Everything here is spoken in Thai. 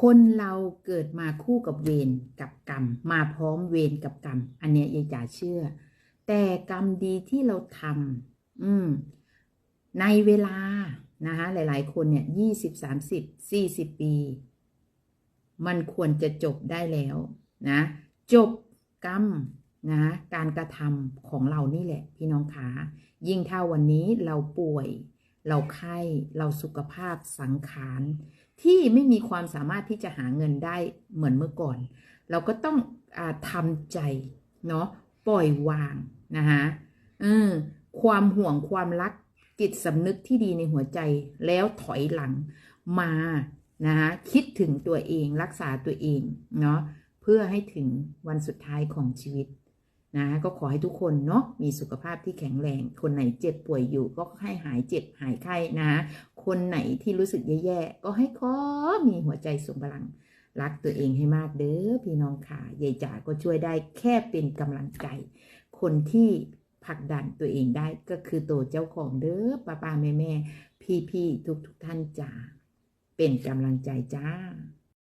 คนเราเกิดมาคู่กับเวรกับกรรม มาพร้อมเวรกับกรรม อันเนี้ยยายจ๋าเชื่อ แต่กรรมดีที่เราทำอืม ในเวลานะคะหลาย ๆ คนเนี่ยยี่สิบสามสิบสี่สิบปี มันควรจะจบได้แล้วนะ จบกรรมนะการกระทำของเรานี่แหละ พี่น้องขายิ่งถ้าวันนี้เราป่วย เราไข้เราสุขภาพสังขารที่ไม่มีความสามารถที่จะหาเงินได้เหมือนเมื่อก่อน เราก็ต้องอทำใจเนาะปล่อยวางนะคะเออความห่วงความรักจิตสำนึกที่ดีในหัวใจแล้วถอยหลังมานะคะคิดถึงตัวเองรักษาตัวเองเนาะเพื่อให้ถึงวันสุดท้ายของชีวิต นะก็ขอให้ทุกคนเนาะมีสุขภาพที่แข็งแรง คนไหนเจ็บป่วยอยู่ก็ให้หายเจ็บหายไข้นะ คนไหนที่รู้สึกแย่ๆก็ให้ขอมีหัวใจทรงพลัง รักตัวเองให้มากเด้อพี่น้องค่ะยายจ๋าก็ช่วยได้แค่เป็นกำลังใจ คนที่ผลักดันตัวเองได้ก็คือตัวเจ้าของเด้อป้าป้าแม่แม่พี่พี่ทุกทุกๆท่านจ๋าเป็นกำลังใจจ้า